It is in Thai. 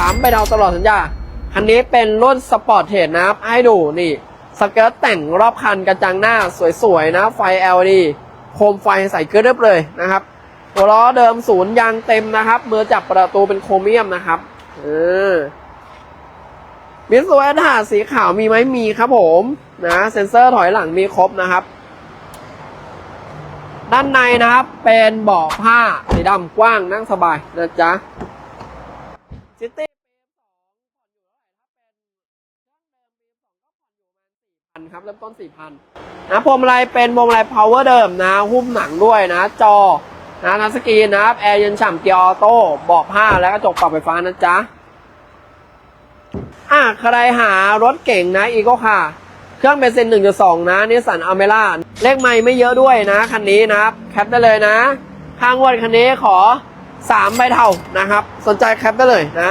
3ใบดาวตลอดสัญญา คันนี้เป็นรุ่นสปอร์ตเทรดนะครับ ให้ดูนี่สเกิร์ตแต่งรอบคันกระจังหน้าสวยๆนะ ไฟ LED โคมไฟใส่เกลือบเลยนะครับตัวล้อเดิมศูนย์ยางเต็มนะครับมือจับประตูเป็นโครเมียมนะครับเออมิสซูเอสหาสีขาวมีไหมมีครับผมนะเซ็นเซอร์ถอยหลังมีครบนะครับ ด้านในนะครับ เป็นเบาะผ้าสีดำกว้างนั่งสบายนะจ๊ะซิตี้ พันครับเริ่มต้นสี่พันนะพวงมาลัยเป็นพวงมาลัย power เดิมนะหุ้มหนังด้วยนะ จอนะทัชสกรีนนะครับแอร์เย็นฉ่ำเกียร์ออโต้เบาะผ้าแล้วก็จกปรับไฟฟ้านะจ๊ะอะใครหารถเก่งนะอีโก้ค่ะ เครื่องเบนซิน1.2 นะนิสสันอเมร่าเลขไม่ไม่เยอะด้วยนะ คันนี้นะครับ แคปได้เลยนะข้างวันคันนี้ขอ 3 ใบเท่านะครับ สนใจแคปได้เลยนะ